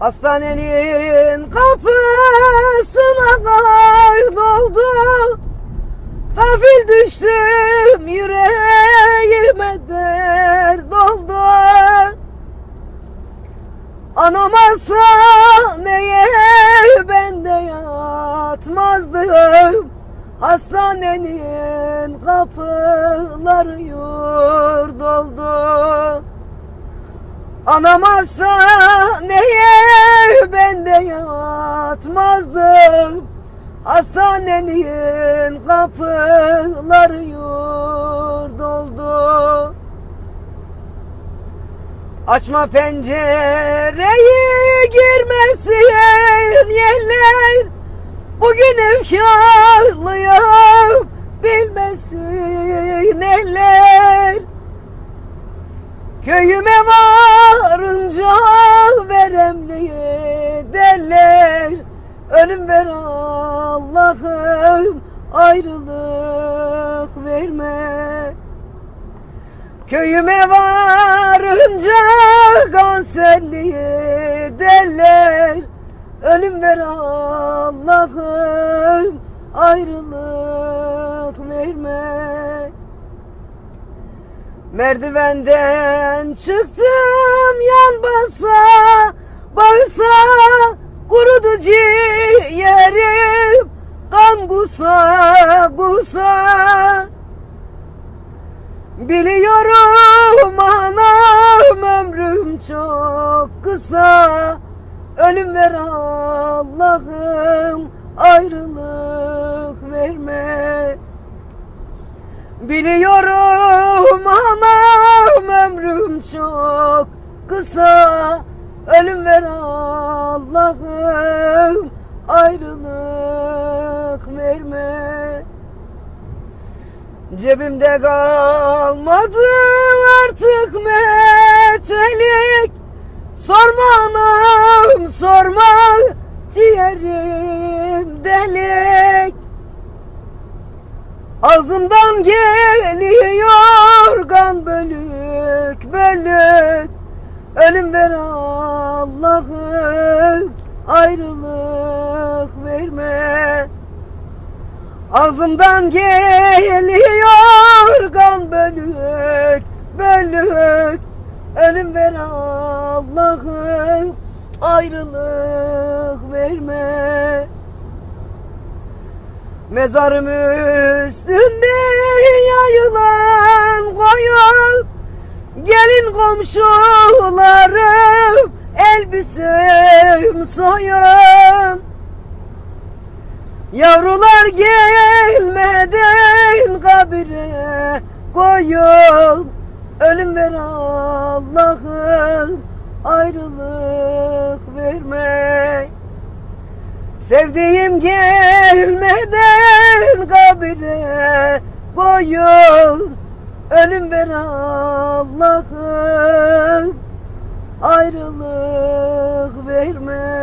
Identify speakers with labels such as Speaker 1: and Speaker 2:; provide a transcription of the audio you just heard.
Speaker 1: Hastanenin kapısına kar doldu. Hafif düştüm yüreğime dert doldu. Anam hastaneye ben de yatmazdım. Hastanenin kapıları yurt oldu Anam hastaneye ben de yatmazdım. Hastanenin kapıları yurt Açma pencereyi girmesin yerler. Bugün efkarlıyım bilmesin eller Köyüme varınca veremliye derler. Ölüm ver Allah'ım ayrılık verme. Köyüme varınca kanserliye derler. Ölüm ver Allah'ım ayrılık verme. Merdivenden çıktım yan basa Bağırsa kurudu ciğerim. Kan kusa kusa Biliyorum anam ömrüm çok kısa. Ölüm ver Allah'ım ayrılık verme. Biliyorum anam ömrüm çok kısa. Ölüm ver Allah'ım. Ayrılık verme. Cebimde kalmadı artık metelik Sorma anam sorma ciğerim delik Ağzımdan geliyor kan bölük bölük. Ölüm ver Allah'ım ayrılık verme. Ağzımdan geliyor kan bölük bölük. Ölüm ver Allah'ım ayrılık verme Mezarım üstünde yayılan koyun. Gelin komşularım elbisem soyun. Yavrular gelmeden kabire koyun. Ölüm ver Allah'ım ayrılık verme. Sevdiğim gelmeden o Ölüm ver Allah'ım. Ayrılık verme